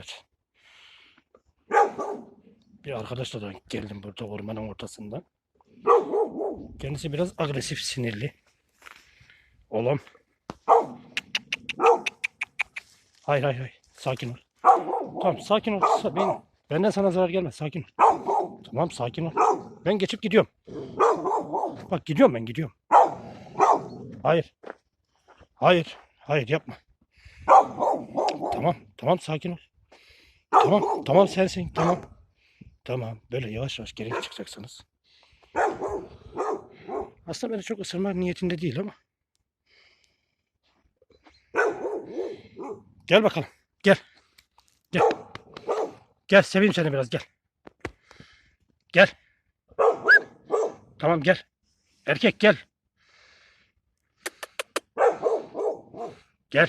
Evet. Bir arkadaşla da geldim burada ormanın ortasından. Kendisi biraz agresif, sinirli. Oğlum. Hayır hayır hayır. Sakin ol. Tamam sakin ol. Ben, benden sana zarar gelmez. Sakin ol. Tamam sakin ol. Ben geçip gidiyorum. Bak gidiyorum ben gidiyorum. Hayır. Hayır. Hayır yapma. Tamam. Tamam sakin ol. Tamam. Tamam sensin. Tamam. Tamam. Böyle yavaş yavaş geri çıkacaksınız. Aslında beni çok ısırmak niyetinde değil ama. Gel bakalım. Gel. Gel. Gel seveyim seni biraz gel. Gel. Tamam gel. Erkek gel. Gel.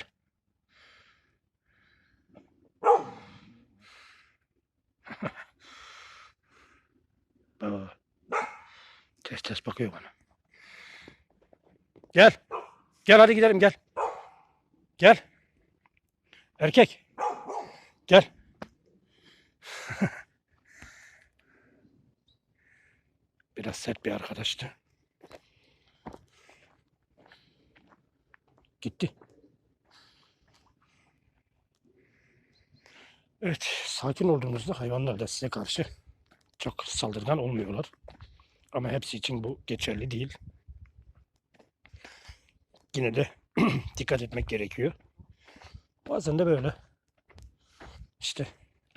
Baba. Ters ters bakıyor bana. Gel. Gel hadi gidelim gel. Gel. Erkek. Gel. Biraz sert bir arkadaştı. Gitti. Evet, sakin olduğunuzda hayvanlar da size karşı çok saldırgan olmuyorlar. Ama hepsi için bu geçerli değil. Yine de dikkat etmek gerekiyor. Bazen de böyle işte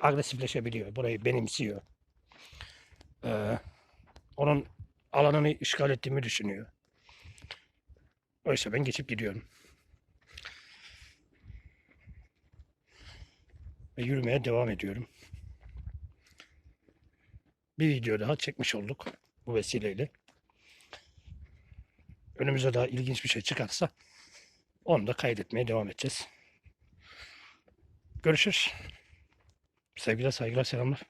agresifleşebiliyor. Burayı benimsiyor. Ee, onun alanını işgal ettiğimi düşünüyor. Oysa ben geçip gidiyorum. Ve yürümeye devam ediyorum. Bir video daha çekmiş olduk bu vesileyle. Önümüze daha ilginç bir şey çıkarsa onu da kaydetmeye devam edeceğiz. Görüşürüz. Sevgiler, saygılar, selamlar.